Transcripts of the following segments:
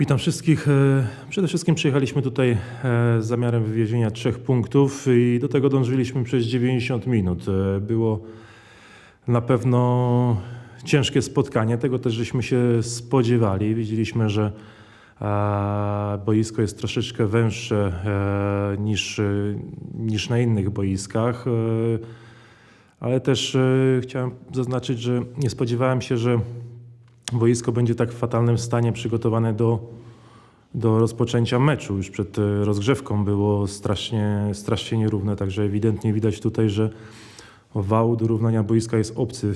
Witam wszystkich. E, Przede wszystkim przyjechaliśmy tutaj e, z zamiarem wywiezienia trzech punktów i do tego dążyliśmy przez 90 minut. E, Było na pewno ciężkie spotkanie, tego też żeśmy się spodziewali. Widzieliśmy, że boisko jest troszeczkę węższe niż, niż na innych boiskach. Ale też chciałem zaznaczyć, że nie spodziewałem się, że boisko będzie tak w fatalnym stanie przygotowane do, do rozpoczęcia meczu. Już przed e, rozgrzewką było strasznie, strasznie nierówne, także ewidentnie widać tutaj, że wał do równania boiska jest obcy e,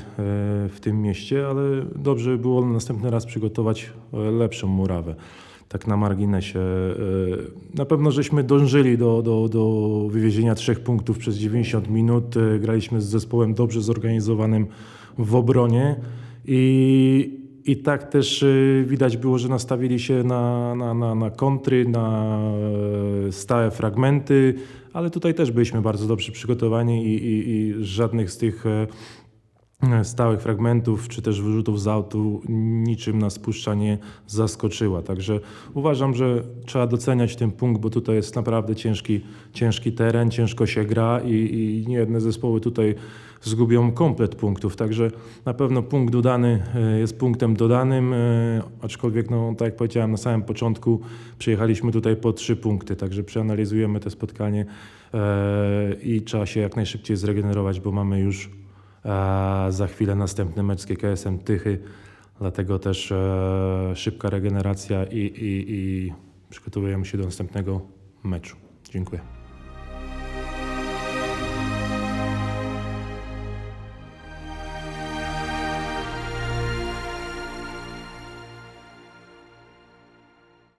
w tym mieście, ale dobrze by było następny raz przygotować e, lepszą murawę. Tak na marginesie. Na pewno żeśmy dążyli do, do, do wywiezienia trzech punktów przez 90 minut. Graliśmy z zespołem dobrze zorganizowanym w obronie i, i tak też e, widać było, że nastawili się na, na, na, na kontry, na e, stałe fragmenty, ale tutaj też byliśmy bardzo dobrze przygotowani i, i, i żadnych z tych e, stałych fragmentów czy też wyrzutów z autu niczym nas puszcza nie zaskoczyła. Także uważam, że trzeba doceniać ten punkt, bo tutaj jest naprawdę ciężki, ciężki teren, ciężko się gra i, i niejedne zespoły tutaj zgubią komplet punktów. Także na pewno punkt dodany e, jest punktem dodanym, e, aczkolwiek no, tak jak powiedziałem na samym początku, przyjechaliśmy tutaj po trzy punkty, także przeanalizujemy to spotkanie e, i trzeba się jak najszybciej zregenerować, bo mamy już a za chwilę następny mecz z GKS-em Tychy, dlatego też e, szybka regeneracja i, i, i przygotowujemy się do następnego meczu. Dziękuję.